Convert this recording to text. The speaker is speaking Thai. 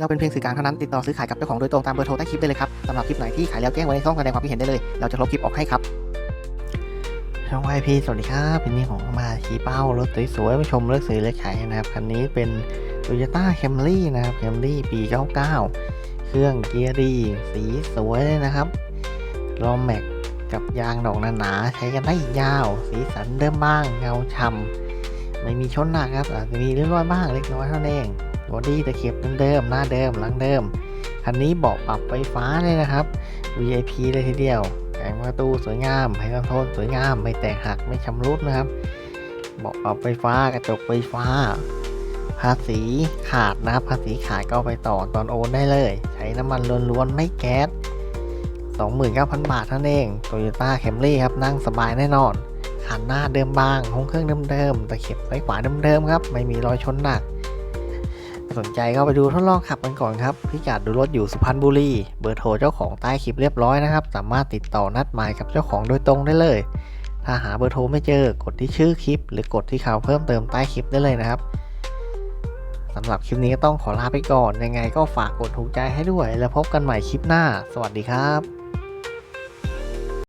เราเป็นเพียงสื่อกลางเท่านั้นติดต่อซื้อขายกับเจ้าของโดยตรงตามเบอร์โทรใต้คลิปได้เลยครับสำหรับคลิปไหนที่ขายแล้วแจ้งไว้ในช่องแสดงความคิดเห็นได้เลย เราจะลบคลิปออกให้ครับช่องวายพีสวัสดีครับเป็นนี่ของมาชี้เป้ารถสวยๆมาชมเลือกซื้อเลือกขายนะครับคันนี้เป็น Toyota Camry นะครับ Camry ปี 99 เครื่องเกียร์ดีสีสวยเลยนะครับล้อแม็กกับยางดอกหนาๆใช้กันได้ยาว สีสันเดิมบ้างเงาฉ่ำไม่มีชนหนักครับอาจจะมีเรื่องรอยบ้างเล็กน้อยเท่านั้นเอง บอดี้ตะเข็บเดิมๆหน้าเดิมหลังเดิม คันนี้เบาะปรับไฟฟ้าเลยนะครับ VIP เลยทีเดียวแผงประตูสวยงามไฮคอนโทรลสวยงาม ไม่แตกหักไม่ชำรุดนะครับ เบาะปรับไฟฟ้ากระจกไฟฟ้า ภาษีขาดนะครับ ภาษีขาดก็เอาไปต่อตอนโอนได้เลย ใช้น้ำมันล้วนๆไม่แก๊ส29,000 บาทเท่านั้นเอง Toyota Camry ครับ นั่งสบายแน่นอนขันหน้าเดิมบางห้องเครื่องเดิมๆตะเข็บไฟขวาเดิมๆครับ ไม่มีรอยชนหนัก สนใจก็ไปดูทดลองขับกันก่อนครับ พิกัดดูรถอยู่สุพรรณบุรี เบอร์โทรเจ้าของใต้คลิปเรียบร้อยนะครับ สามารถติดต่อนัดหมายกับเจ้าของโดยตรงได้เลย ถ้าหาเบอร์โทรไม่เจอกดที่ชื่อคลิป หรือกดที่ข่าวเพิ่มเติมใต้คลิปได้เลยนะครับสำหรับคลิปนี้ก็ต้องขอลาไปก่อน ยังไงก็ฝากกดถูกใจให้ด้วย แล้วพบกันใหม่คลิปหน้า สวัสดีครับ